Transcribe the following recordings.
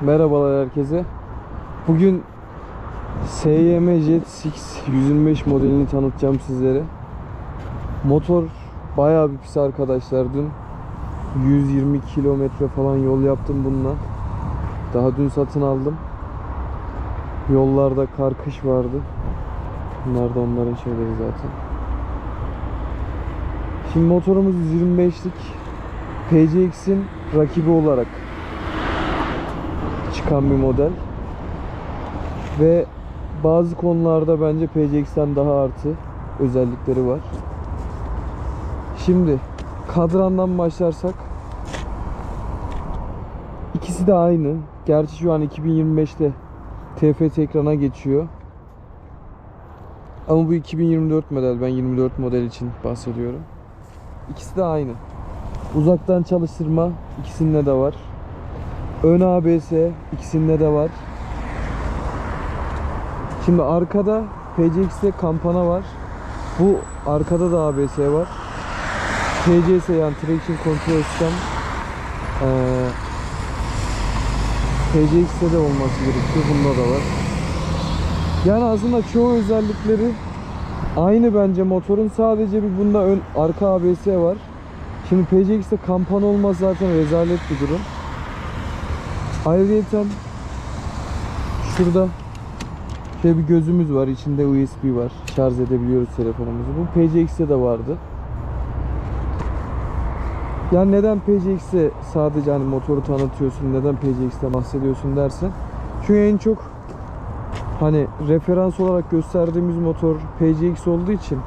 Merhabalar herkese. Bugün SYM Jet 6 125 modelini tanıtacağım sizlere. Motor bayağı bir pis arkadaşlar dün. 120 kilometre falan yol yaptım bununla. Daha dün satın aldım. Yollarda kar kış vardı. Bunlar da onların şeyleri zaten. Şimdi motorumuz 125'lik PCX'in rakibi olarak çıkan bir model. Ve bazı konularda bence PCX'ten daha artı özellikleri var. Şimdi kadrandan başlarsak ikisi de aynı. Gerçi şu an 2025'te TFT ekrana geçiyor. Ama bu 2024 model. Ben 24 model için bahsediyorum. İkisi de aynı. Uzaktan çalıştırma ikisinde de var. Ön ABS ikisinde de var. Şimdi arkada PCX'te kampana var. Bu arkada da ABS var. TCS yani Traction Control System ee, PCX'te de olması gerekiyor. Bunda da var. Yani aslında çoğu özellikleri aynı bence motorun. Sadece bir bunda ön arka ABS var. Şimdi PCX'te kampan olmaz zaten rezalet bir durum. Ayrıca şurada şöyle bir gözümüz var. içinde USB var. Şarj edebiliyoruz telefonumuzu. Bu PCX'te de vardı. Yani neden PCX'e sadece hani motoru tanıtıyorsun, neden PCX'te bahsediyorsun dersen. Çünkü en çok hani referans olarak gösterdiğimiz motor PCX olduğu için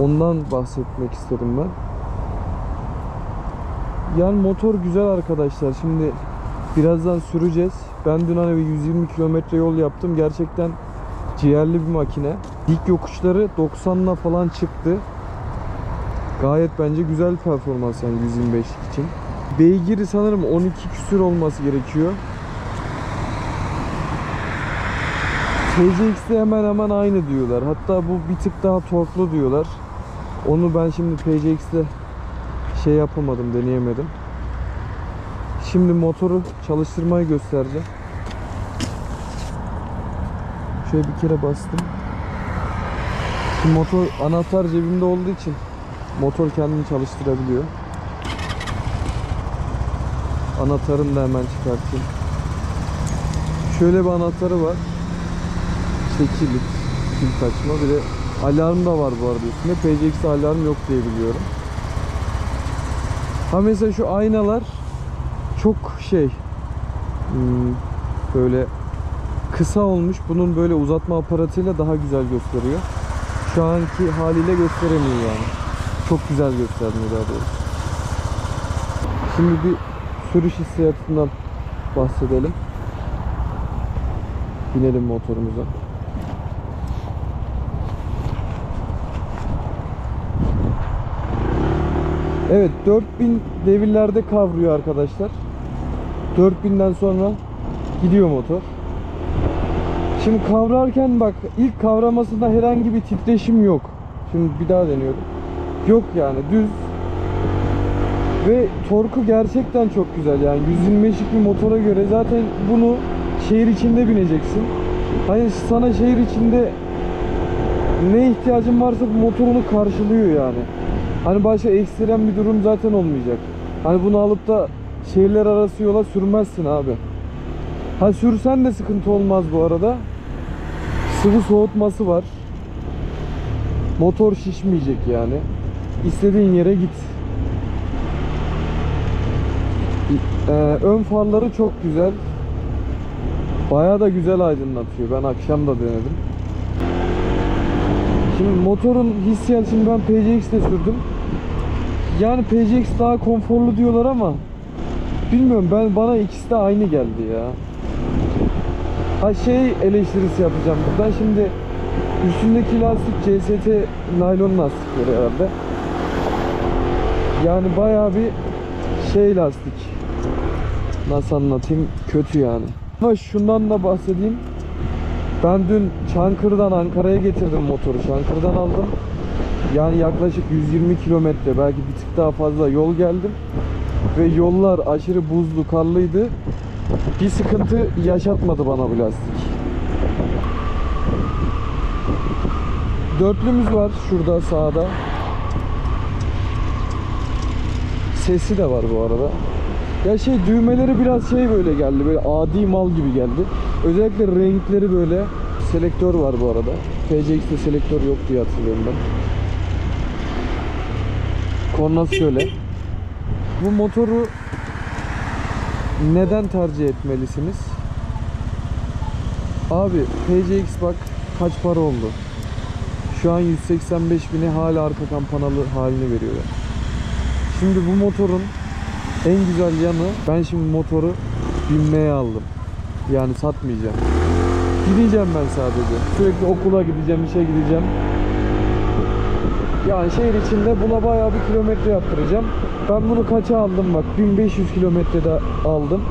ondan bahsetmek istedim ben. Yani motor güzel arkadaşlar. Şimdi birazdan süreceğiz. Ben dün hani bir 120 kilometre yol yaptım. Gerçekten ciğerli bir makine. Dik yokuşları 90'la falan çıktı. Gayet bence güzel performans yani 125 için. Beygiri sanırım 12 küsür olması gerekiyor. PCX'de hemen hemen aynı diyorlar. Hatta bu bir tık daha torklu diyorlar. Onu ben şimdi PCX'de şey yapamadım, deneyemedim. Şimdi motoru çalıştırmayı göstereceğim. Şöyle bir kere bastım. Şimdi motor anahtar cebimde olduğu için motor kendini çalıştırabiliyor. Anahtarını da hemen çıkartayım. Şöyle bir anahtarı var. İşte kilit, kilit açma. Bir de alarm da var bu arada üstünde. PCX'de alarm yok diye biliyorum. Ha mesela şu aynalar çok şey hmm, böyle kısa olmuş. Bunun böyle uzatma aparatıyla daha güzel gösteriyor. Şu anki haliyle gösteremiyor yani. Çok güzel göstermiyor daha doğrusu. Şimdi bir sürüş hissiyatından bahsedelim. Binelim motorumuza. Evet 4000 devirlerde kavruyor arkadaşlar. 4000'den sonra gidiyor motor. Şimdi kavrarken bak ilk kavramasında herhangi bir titreşim yok. Şimdi bir daha deniyorum. Yok yani düz. Ve torku gerçekten çok güzel yani 125'lik bir motora göre zaten bunu şehir içinde bineceksin. Hani sana şehir içinde ne ihtiyacın varsa bu motor onu karşılıyor yani. Hani başka ekstrem bir durum zaten olmayacak. Hani bunu alıp da şehirler arası yola sürmezsin abi. Ha sürsen de sıkıntı olmaz bu arada. Sıvı soğutması var. Motor şişmeyecek yani. İstediğin yere git. Ee, ön farları çok güzel. Bayağı da güzel aydınlatıyor. Ben akşam da denedim. Şimdi motorun hissiyatı şimdi ben PCX'de sürdüm. Yani PCX daha konforlu diyorlar ama bilmiyorum ben bana ikisi de aynı geldi ya. Ha şey eleştirisi yapacağım buradan şimdi üstündeki lastik CST naylon lastikleri herhalde. Yani bayağı bir şey lastik. Nasıl anlatayım? Kötü yani. Ama şundan da bahsedeyim. Ben dün Çankırı'dan Ankara'ya getirdim motoru. Çankırı'dan aldım. Yani yaklaşık 120 kilometre belki bir tık daha fazla yol geldim. Ve yollar aşırı buzlu, karlıydı. bir sıkıntı yaşatmadı bana bu lastik. Dörtlümüz var şurada sağda. Sesi de var bu arada. Ya şey düğmeleri biraz şey böyle geldi. Böyle adi mal gibi geldi. Özellikle renkleri böyle. Selektör var bu arada. PCX'te selektör yok diye hatırlıyorum ben. Kornası şöyle. Bu motoru neden tercih etmelisiniz? Abi PCX bak kaç para oldu? Şu an 185 bini hala arka kampanalı halini veriyorlar. Şimdi bu motorun en güzel yanı ben şimdi motoru binmeye aldım. Yani satmayacağım. Gideceğim ben sadece. Sürekli okula gideceğim, işe gideceğim. Yani şehir içinde buna bayağı bir kilometre yaptıracağım. Ben bunu kaça aldım bak 1500 kilometrede aldım.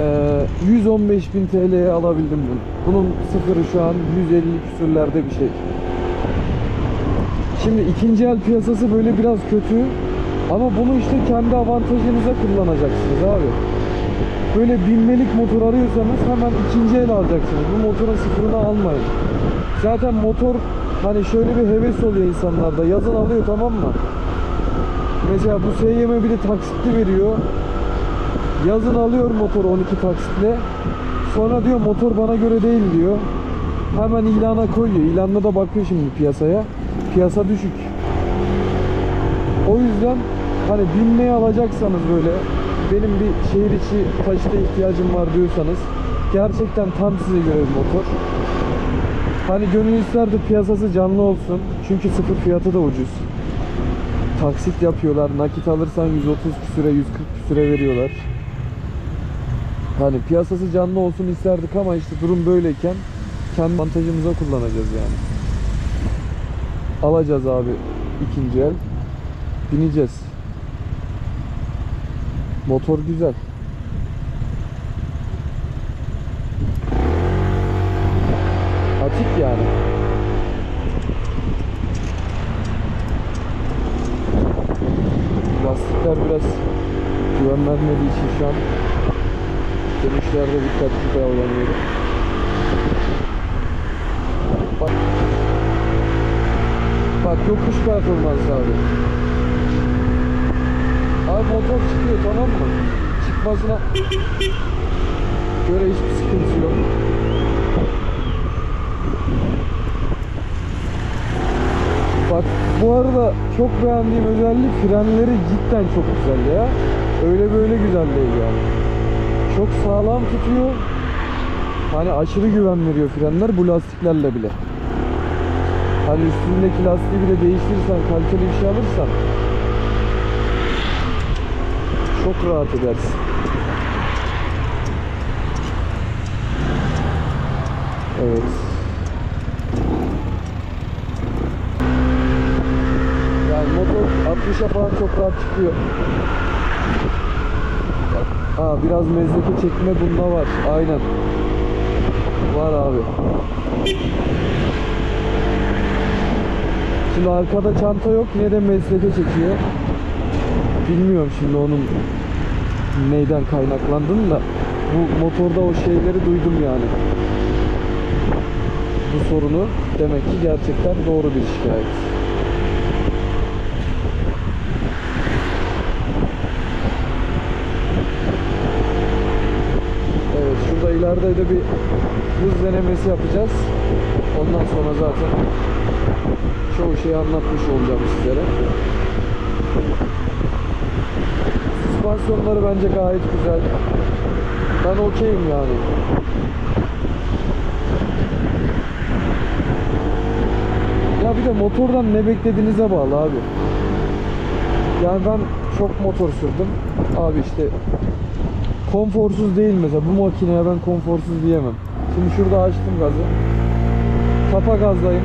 Ee, 115 bin TL'ye alabildim bunu. Bunun sıfırı şu an 150 küsürlerde bir şey. Şimdi ikinci el piyasası böyle biraz kötü. Ama bunu işte kendi avantajınıza kullanacaksınız abi. Böyle binmelik motor arıyorsanız hemen ikinci el alacaksınız. Bu motorun sıfırını almayın. Zaten motor hani şöyle bir heves oluyor insanlarda. Yazın alıyor tamam mı? Mesela bu SYM bir de taksitli veriyor. Yazın alıyor motor 12 taksitle. Sonra diyor motor bana göre değil diyor. Hemen ilana koyuyor. İlanla da bakıyor şimdi piyasaya. Piyasa düşük. O yüzden hani binmeye alacaksanız böyle benim bir şehir içi taşıta ihtiyacım var diyorsanız gerçekten tam size göre bir motor. Hani gönül isterdi piyasası canlı olsun. Çünkü sıfır fiyatı da ucuz. Taksit yapıyorlar. Nakit alırsan 130 küsüre 140 küsüre veriyorlar. Hani piyasası canlı olsun isterdik ama işte durum böyleyken kendi avantajımıza kullanacağız yani. Alacağız abi ikinci el. Bineceğiz. Motor güzel. Atik yani. Lastikler biraz güven vermediği için şu an dönüşlerde dikkatli davranıyorum. Bak. Bak yokuş performansı abi. Abi motor çıkıyor tamam mı? Çıkmasına göre hiçbir sıkıntı yok. Bak bu arada çok beğendiğim özellik frenleri cidden çok güzel ya. Öyle böyle güzel değil yani. Çok sağlam tutuyor. Hani aşırı güven veriyor frenler bu lastiklerle bile. Hani üstündeki lastiği bile değiştirirsen, kaliteli bir şey alırsan çok rahat edersin. Evet. Yani motor 60'a falan çok rahat çıkıyor. Ha biraz mezdeke çekme bunda var. Aynen. Var abi. Şimdi arkada çanta yok ne de mesleke çekiyor. Bilmiyorum şimdi onun neyden kaynaklandığını da bu motorda o şeyleri duydum yani. Bu sorunu demek ki gerçekten doğru bir şikayet. Evet ileride de bir hız denemesi yapacağız. Ondan sonra zaten çoğu şeyi anlatmış olacağım sizlere. Süspansiyonları bence gayet güzel. Ben okeyim yani. Ya bir de motordan ne beklediğinize bağlı abi. Yani ben çok motor sürdüm. Abi işte konforsuz değil mesela. Bu makineye ben konforsuz diyemem. Şimdi şurada açtım gazı. Tapa gazdayım.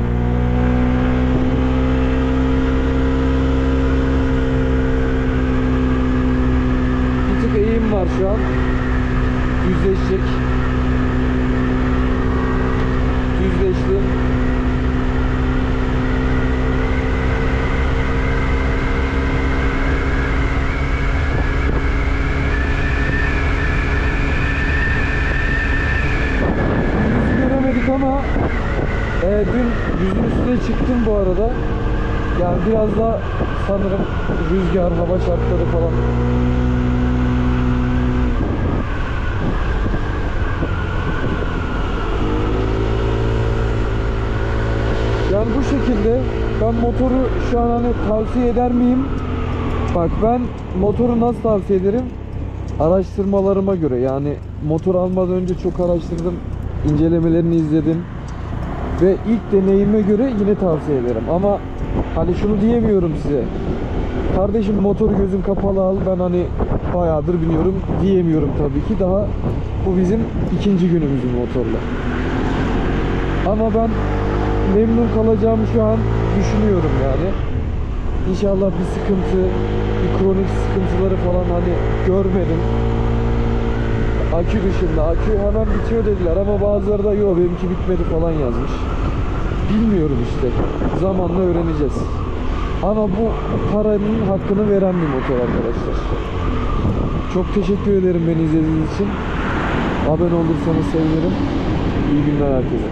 Bir tık eğim var şu an. Düzleşecek. Düzleşti. ama e, dün yüzün üstüne çıktım bu arada. Yani biraz da sanırım rüzgar, hava şartları falan. Yani bu şekilde ben motoru şu an hani tavsiye eder miyim? Bak ben motoru nasıl tavsiye ederim? Araştırmalarıma göre yani motor almadan önce çok araştırdım, incelemelerini izledim ve ilk deneyime göre yine tavsiye ederim. Ama hani şunu diyemiyorum size. Kardeşim motoru gözün kapalı al ben hani bayağıdır biniyorum diyemiyorum tabii ki. Daha bu bizim ikinci günümüzün motorla. Ama ben memnun kalacağımı şu an düşünüyorum yani. İnşallah bir sıkıntı, bir kronik sıkıntıları falan hani görmedim. Akü dışında. Akü hemen bitiyor dediler ama bazıları da yok benimki bitmedi falan yazmış. Bilmiyorum işte. Zamanla öğreneceğiz. Ama bu paranın hakkını veren bir motor arkadaşlar. Çok teşekkür ederim beni izlediğiniz için. Abone olursanız sevinirim. İyi günler herkese.